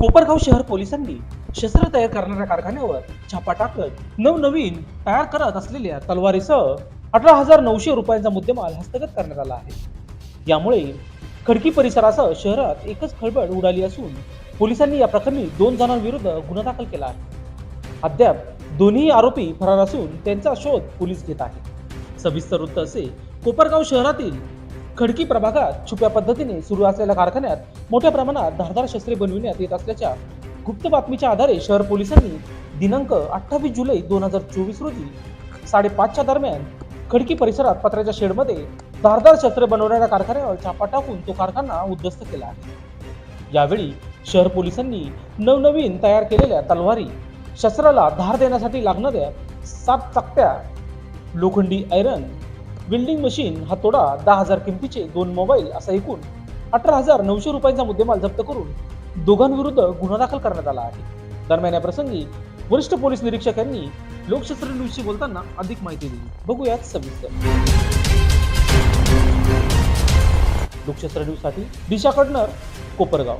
कोपरगाव शहर पोलिसांनी शस्त्र तयार करणाऱ्या कारखान्यावर छापा टाकत नवनवीन तयार करत असलेल्या तलवारीसह अठरा हजार नऊशे रुपयांचा मुद्देमाल हस्तगत करण्यात आला आहे. यामुळे खडकी परिसरासह शहरात एकच खळबळ उडाली असून पोलिसांनी या प्रकरणी दोन जणांविरुद्ध गुन्हा दाखल केला आहे. अद्याप दोन्ही आरोपी फरार असून त्यांचा शोध पोलीस घेत आहेत. सविस्तर वृत्त असे कोपरगाव शहरातील खडकी प्रभागात छुप्या पद्धतीने सुरू असलेल्या कारखान्यात मोठ्या प्रमाणात धारदार शस्त्रे बनविण्यात येत असल्याच्या गुप्त बातमीच्या आधारे शहर पोलिसांनी दिनांक अठ्ठावीस जुलै दोन हजार चोवीस रोजी साडेपाचच्या दरम्यान खडकी परिसरात पत्र्याच्या शेडमध्ये धारदार शस्त्रे बनवणाऱ्या कारखान्यावर छापा टाकून तो कारखाना उद्ध्वस्त केला आहे. यावेळी शहर पोलिसांनी नवनवीन तयार केलेल्या तलवारी शस्त्राला धार देण्यासाठी लागणाऱ्या सात चकत्या लोखंडी आयरन वेल्डिंग मशीन हातोडा दहा हजार किमतीचे दोन मोबाईल असा एकूण अठरा हजार नऊशे रुपयांचा मुद्देमाल जप्त करून दोघांविरुद्ध गुन्हा दाखल करण्यात आला आहे. दरम्यान या प्रसंगी वरिष्ठ पोलीस निरीक्षक यांनी लोकशास्त्र न्यूजशी बोलताना अधिक माहिती दिली. बघूयात सविस्तर. लोकशास्त्र न्यूजसाठी दिशा कडनर कोपरगाव.